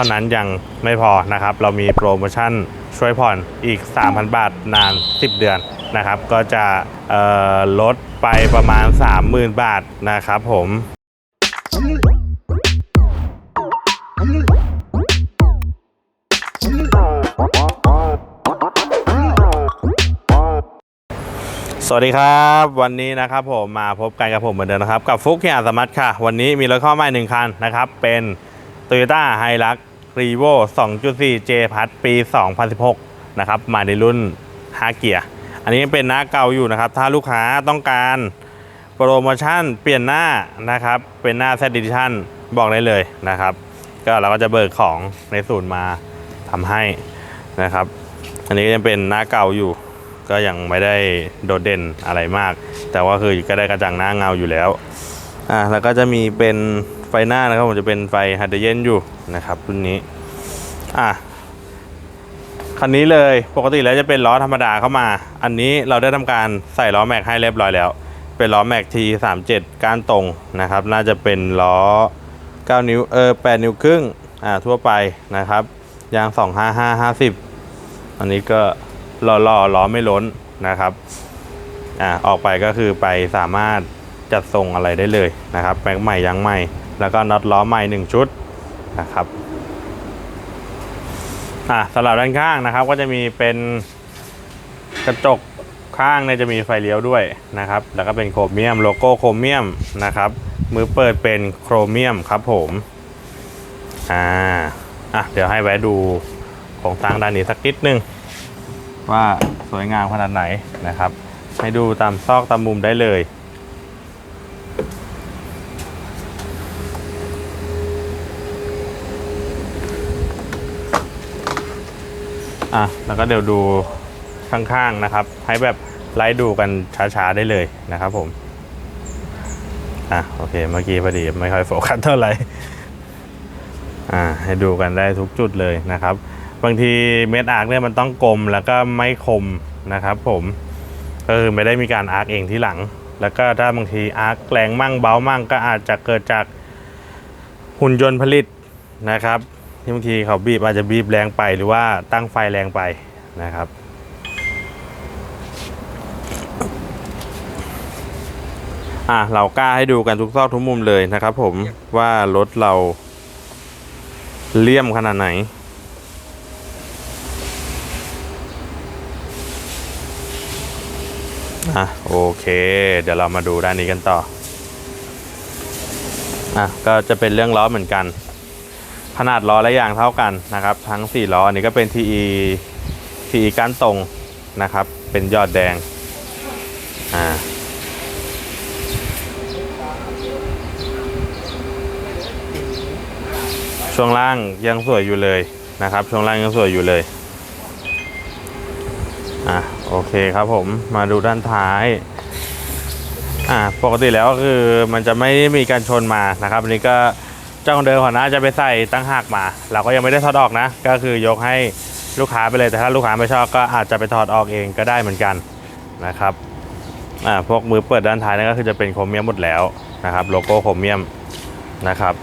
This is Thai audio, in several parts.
ท่านั้นยังไม่พอนะครับ เรามีโปรโมชั่นช่วยผ่อนอีก 3,000 บาทนาน 10 เดือนนะครับ ก็จะลดไปประมาณ 30,000 บาทนะครับผมสวัสดีครับวันนี้นะครับผมมาพบกันกับผมเหมือนเดิมนะครับ กับฟุกเคียสมัตค่ะ วันนี้มีรถเข้าใหม่หนึ่งคันนะครับ เป็น Toyota h i l u x r e v o 2.4 J พัดปี 2016 นะครับ มาในรุ่น 5 เกียร์ อันนี้เป็นหน้าเก่าอยู่นะครับ ถ้าลูกค้าต้องการโปรโมชั่นเปลี่ยนหน้านะครับ เป็นหน้า Z Edition บอกได้เลยนะครับ ก็เราก็จะเบิกของในศูนย์มาทำให้นะครับ อันนี้ยังเป็นหน้าเก่าอยู่ ก็ยังไม่ได้โดดเด่นอะไรมาก แต่ว่าคือก็ได้กระจังหน้าเงาอยู่แล้วอ่าแล้วก็จะมีเป็น ไฟหน้านะครับผมจะเป็นไฟไฮเดรเจนอยู่นะครับรุ่นนี้อะคันนี้เลยปกติแล้วจะเป็นล้อธรรมดาเข้ามา อันนี้เราได้ทำการใส่ล้อแม็กให้เรียบร้อยแล้ว เป็นล้อแม็ก T37 ก้านตรงนะครับ น่าจะเป็นล้อ 9 นิ้วเออ8นิ้วครึ่งอ่าทั่วไปนะครับยาง 255 50 อันนี้ก็ล้อล้อล้อไม่ล้นนะครับอ่าออกไปก็คือไปสามารถจัดทรงอะไรได้เลยนะครับแม็กใหม่ยางใหม่ แล้วก็น็อตล้อใหม่ 1 ชุดนะครับอะสำหรับด้านข้างนะครับก็จะมีเป็นกระจกข้างเนี่ยจะมีไฟเลี้ยวด้วยนะครับ แล้วก็เป็นโครเมียมโลโก้โครเมียมนะครับมือเปิดเป็นโครเมียมครับผมอ่าอะเดี๋ยวให้แวะดูของทางด้านนี้สักนิดนึง ว่าสวยงามขนาดไหนนะครับ ให้ดูตามซอกตามมุมได้เลย อะแล้วก็เดี๋ยวดูข้างๆนะครับ ให้แบบไล่ดูกันช้าๆได้เลยนะครับผมอะโอเคเมื่อกี้พอดีไม่ค่อยโฟกัสเท่าไหร่อ่าให้ดูกันได้ทุกจุดเลยนะครับ บางทีเม็ดอาร์คเนี่ยมันต้องกลมแล้วก็ไม่คมนะครับ ผมก็คือไม่ได้มีการอาร์คเองที่หลัง แล้วก็ถ้าบางทีอาร์คแรงมั่งเบามั่งก็อาจจะเกิดจากหุ่นยนต์ผลิตนะครับ ที่บางทีเขาบีบอาจจะบีบแรงไปหรือว่าตั้งไฟแรงไปนะครับ อะเรากล้าให้ดูกันทุกซอกทุกมุมเลยนะครับ ผมว่ารถเราเลี่ยมขนาดไหนอะโอเค เดี๋ยวเรามาดูด้านนี้กันต่ออะก็จะเป็นเรื่องล้อเหมือนกัน ขนาดล้อและยางเท่ากันนะครับ ทั้ง 4 ล้ออันนี้ก็เป็น TE TE ก้านตรงนะครับ เป็นยอดแดงอ่าช่วงล่างยังสวยอยู่เลยนะครับ ช่วงล่างยังสวยอยู่เลยอะโอเคครับผมมาดูด้านท้ายอ่าปกติแล้วก็คือมันจะไม่มีการชนมานะครับอันนี้ก็ เจ้าของเดิมของน้าจะไปใส่ตั้งหากมา เราก็ยังไม่ได้ถอดออกนะ ก็คือยกให้ลูกค้าไปเลยแต่ถ้าลูกค้าไม่ชอบก็อาจจะไปถอดออกเองก็ได้เหมือนกันนะครับอ่าพวกมือเปิดด้านท้ายนั่นก็คือจะเป็นโครเมียมหมดแล้วนะครับโลโก้โครเมียมนะครับ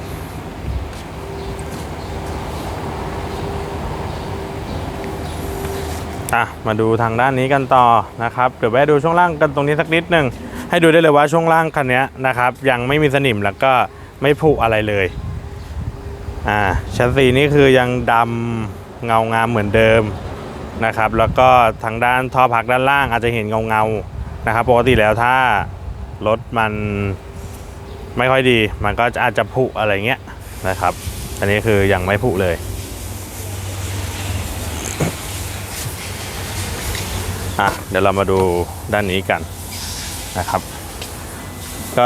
อะมาดูทางด้านนี้กันต่อนะครับเดี๋ยวแวะดูช่วงล่างกันตรงนี้สักนิดหนึ่งให้ดูได้เลยว่าช่วงล่างคันนี้นะครับยังไม่มีสนิมแล้วก็ไม่ผุอะไรเลย อ่าชั้นซีนี่คือยังดำเงางามเหมือนเดิมนะครับ แล้วก็ทางด้านท่อพักด้านล่างอาจจะเห็นเงาเงาๆนะครับปกติแล้วถ้ารถมันไม่ค่อยดี มันก็อาจจะผุอะไรเงี้ยนะครับ อันนี้คือยังไม่ผุเลยอะเดี๋ยวเรามาดูด้านนี้กันนะครับ ก็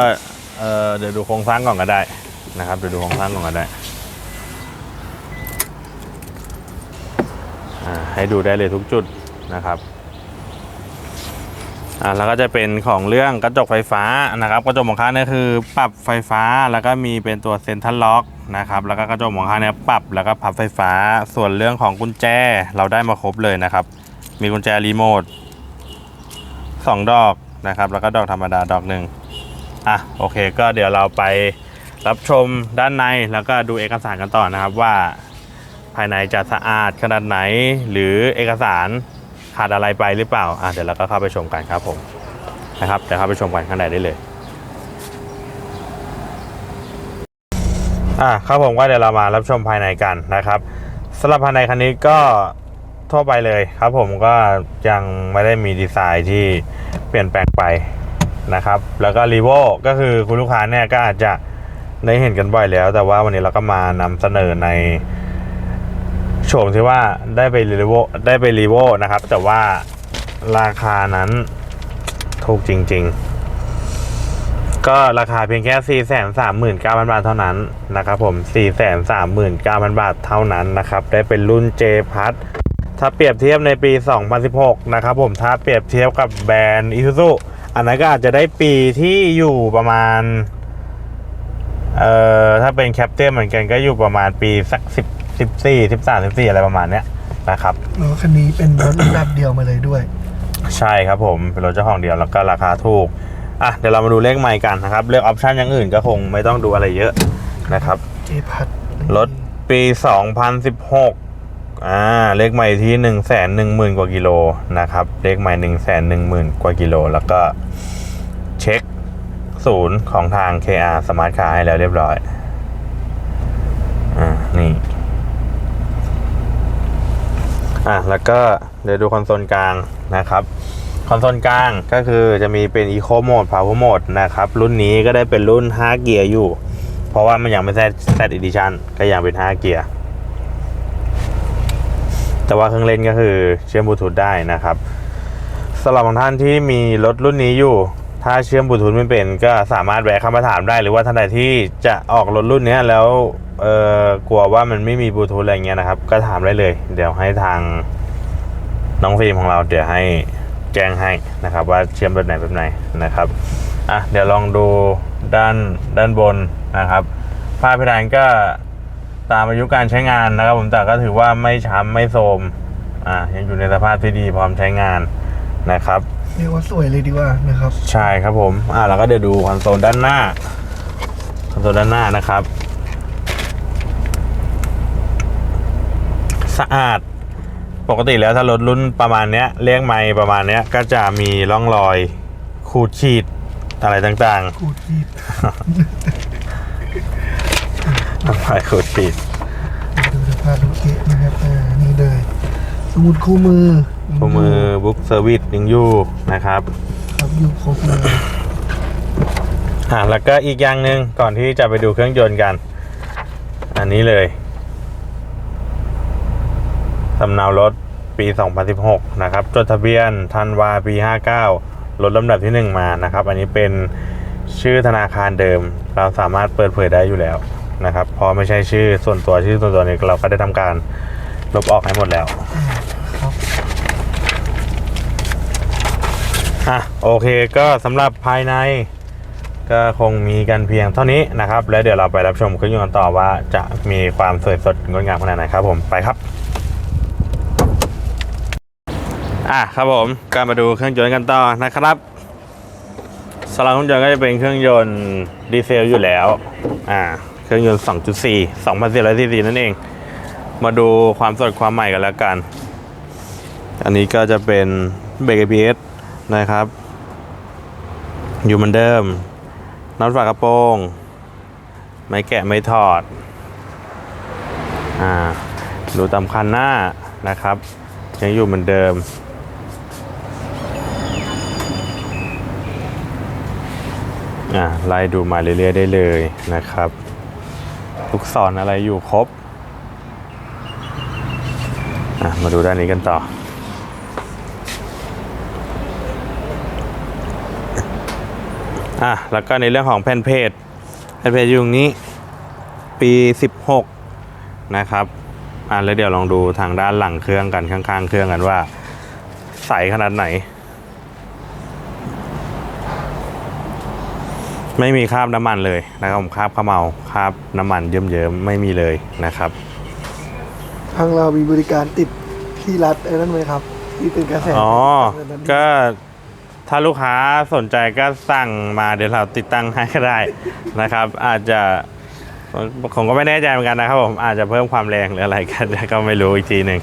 เออเดี๋ยวดูโครงสร้างก่อนก็ได้นะครับเดี๋ยวดูโครงสร้างก่อนก็ได้อ่า ให้ดูได้เลยทุกจุดนะครับอ่าแล้วก็จะเป็นของเรื่องกระจกไฟฟ้านะครับกระจกมองข้างเนี่ยคือปรับไฟฟ้าแล้วก็มีเป็นตัวเซ็นทรัลล็อกนะครับแล้วก็กระจกมองข้างเนี่ยปรับแล้วก็พับไฟฟ้าส่วนเรื่องของกุญแจเราได้มาครบเลยนะครับ มีกุญแจรีโมทสองดอกนะครับ แล้วก็ดอกธรรมดาดอกหนึ่งอะโอเค ก็เดี๋ยวเราไปรับชมด้านในแล้วก็ดูเอกสารกันต่อนะครับว่า ภายในจะสะอาดขนาดไหน หรือเอกสารขาดอะไรไปหรือเปล่าอะเดี๋ยวเราก็เข้าไปชมกันครับผมนะครับเดี๋ยวเข้าไปชมกันข้างในได้เลยอะครับผมก็เดี๋ยวเรามารับชมภายในกันนะครับสำหรับภายในคันนี้ก็ทั่วไปเลยครับผมก็ยังไม่ได้มีดีไซน์ที่เปลี่ยนแปลงไปนะครับ แล้วก็รีโวก็คือคุณลูกค้าเนี่ยก็อาจจะได้เห็นกันบ่อยแล้ว แต่ว่าวันนี้เราก็มานำเสนอใน โฉมที่ว่าได้ไปรีโวได้ไปรีโวนะครับ แต่ว่าราคานั้นถูกจริง ๆ ก็ราคาเพียงแค่ 4 3 9 0 0 0 บาทเท่านั้นนะครับผม 4 3 9 0 0 0 บาทเท่านั้นนะครับ ได้เป็นรุ่น J พัทถ้าเปรียบเทียบในปี 2016 นะครับผม ถ้าเปรียบเทียบกับแบรนด์ Isuzu อันนั้นก็อาจจะได้ปีที่อยู่ประมาณ เอ่อ ถ้าเป็นแคปเตอร์เหมือนกันก็อยู่ประมาณปีสัก10 14 13 14 อะไรประมาณเนี้ยนะครับแล้วคันนี้เป็นรถแบบเดียวมาเลยด้วย ใช่ครับผมเป็นรถเจ้าของเดียวแล้วก็ราคาถูกอะเดี๋ยวเรามาดูเลขใหม่กันนะครับเลือกออปชันอย่างอื่นก็คงไม่ต้องดูอะไรเยอะนะครับ เจพัดรถปี 2016อ่าเลขใหม่ที่1 1 0 0 0 0 กว่ากิโลนะครับเลขใหม่ 1 1 0 0 0 0กว่ากิโล แล้วก็เช็คศูนย์ของทาง KR Smart Car ให้แล้วเรียบร้อย อ่า นี่ อะแล้วก็เดี๋ยวดูคอนโซลกลางนะครับ คอนโซลกลางก็คือจะมีเป็น Eco Mode Power Mode นะครับ รุ่นนี้ก็ได้เป็นรุ่น 5 เกียร์อยู่ เพราะว่ามันยังไม่แซดแซดอีดิชันก็ยังเป็น 5 เกียร์แต่ว่าเครื่องเล่นก็คือเชื่อมบลูทูธได้นะครับสำหรับบางท่านที่มีรถรุ่นนี้อยู่ ถ้าเชื่อมบลูทูธไม่เป็น ก็สามารถแวะเข้ามาถามได้ หรือว่าท่านใดที่จะออกรถรุ่นนี้แล้ว เออกลัวว่ามันไม่มีบลูทูธอะไรเงี้ยนะครับ ก็ถามได้เลย เดี๋ยวให้ทางน้องฟิล์มของเราเดี๋ยวให้แจ้งให้นะครับ ว่าเชื่อมแบบไหนแบบไหนนะครับอะเดี๋ยวลองดูด้านด้านบนนะครับฝ้าเพดานก็ตามอายุการใช้งานนะครับ ผมแต่ก็ถือว่าไม่ช้ำไม่โทรมอ่ายังอยู่ในสภาพที่ดีพร้อมใช้งานนะครับเรียกว่าสวยเลยดีกว่านะครับ ใช่ครับผมอ่าแล้วก็เดี๋ยวดูคอนโซลด้านหน้าคอนโซลด้านหน้านะครับ สะอาด ปกติแล้วถ้ารถรุ่นประมาณเนี้ยเลี้ยงไม้ประมาณเนี้ยก็จะมีร่องรอยขูดขีดอะไรต่างกูทีดๆร่องรอยขูดขีดดูสภาพรถเก๋นะครับอ่านี่เลยสมุดคู่มือคู่มือบุ๊กเซอร์วิสยังอยู่นะครับครับอยู่ครบเลยอ่าแล้วก็อีกอย่างหนึ่งก่อนที่จะไปดูเครื่องยนต์กัน อันนี้เลย สำเนารถปี 2016 นะครับ จดทะเบียนธันวาปี 59รถลำดับที่ 1 มานะครับ อันนี้เป็นชื่อธนาคารเดิม เราสามารถเปิดเผยได้อยู่แล้วนะครับ พอไม่ใช่ชื่อส่วนตัวชื่อส่วนตัวนี้เราก็ได้ทำการลบออกให้หมดแล้วอะโอเคก็สำหรับภายในก็คงมีกันเพียงเท่านี้นะครับ แล้วเดี๋ยวเราไปรับชมเครื่องยนต์กันต่อว่าจะมีความสวยสดงดงามขนาดไหนครับผมไปครับ อะครับผมก็มาดูเครื่องยนต์กันต่อนะครับสำหรับเครื่องยนต์ก็จะเป็นเครื่องยนต์ดีเซลอยู่แล้วอ่าเครื่องยนต์ 2.4 2,400ซีซีนั่นเอง มาดูความสดความใหม่กันแล้วกัน อันนี้ก็จะเป็นเบรก ABS นะครับ อยู่เหมือนเดิมน็อตฝากระโปรงไม่แกะไม่ถอดอ่าดูตามคันหน้านะครับยังอยู่เหมือนเดิม อ่าไล่ดูมาเรื่อยๆได้เลยนะครับลูกศรอะไรอยู่ครบอะมาดูด้านนี้กันต่อ อะแล้วก็ในเรื่องของแผ่นเพจแผ่นเพจอยู่ตรงนี้ปี 16 นะครับอะแล้วเดี๋ยวลองดูทางด้านหลังเครื่องกันข้างๆ เครื่องกันว่าใสขนาดไหน ไม่มีคราบน้ำมันเลยนะครับผมคราบข้าวเมาคราบน้ำมันเยิ้มๆไม่มีเลยนะครับทางเรามีบริการติดที่รัดไอ้นั่นไหมครับ ที่เป็นกระแสอ๋อแบบนั้นก็ถ้าลูกค้าสนใจก็สั่งมาเดี๋ยวเราติดตั้งให้ก็ได้นะครับ อาจจะผมก็ไม่แน่ใจเหมือนกันนะครับผมอาจจะเพิ่มความแรงหรืออะไรกันก็ไม่รู้อีกทีหนึ่ง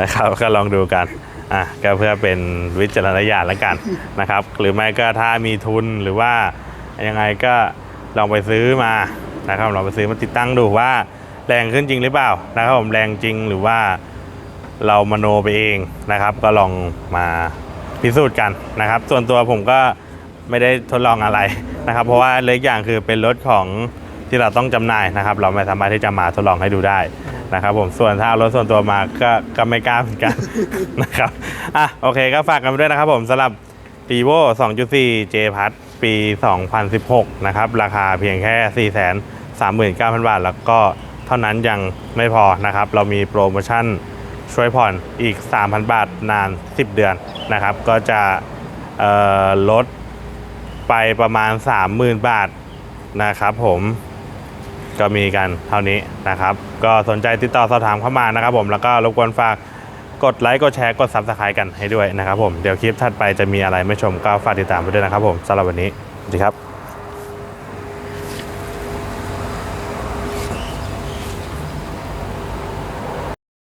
นะครับ ก็ลองดูกันอะก็เพื่อเป็นวิจารณญาณแล้วกันนะครับ หรือไม่ก็ถ้ามีทุนหรือว่า ยังไงก็ลองไปซื้อมานะครับลองไปซื้อมาติดตั้งดูว่าแรงขึ้นจริงหรือเปล่านะครับผมแรงจริงหรือว่าเรามโนไปเองนะครับ ก็ลองมาพิสูจน์กันนะครับ ส่วนตัวผมก็ไม่ได้ทดลองอะไรนะครับ เพราะว่าเล็กอย่างคือเป็นรถของที่เราต้องจำหน่ายนะครับ เราไม่สามารถที่จะมาทดลองให้ดูได้นะครับ ผมส่วนถ้าเอารถส่วนตัวมาก็ก็ไม่กล้าเหมือนกันนะครับอะโอเคก็ฝากกันด้วยนะครับ ผมสำหรับ r e v o 2.4 J พัท ปี 2016 นะครับ ราคาเพียงแค่ 439,000 บาท แล้วก็เท่านั้นยังไม่พอนะครับ เรามีโปรโมชั่นช่วยผ่อนอีก 3,000 บาทนาน 10 เดือนนะครับ ก็จะลดไปประมาณ 30,000 บาทนะครับผมก็มีกันเท่านี้นะครับ ก็สนใจติดต่อสอบถามเข้ามานะครับผมแล้วก็รบกวนฝาก กดไลค์กดแชร์กดซับสไครต์กันให้ด้วยนะครับผมเดี๋ยวคลิปถัดไปจะมีอะไรไม่ชมก็ฝากติดตามไปด้วยนะครับผมสำหรับวันนี้สวัสดีครับ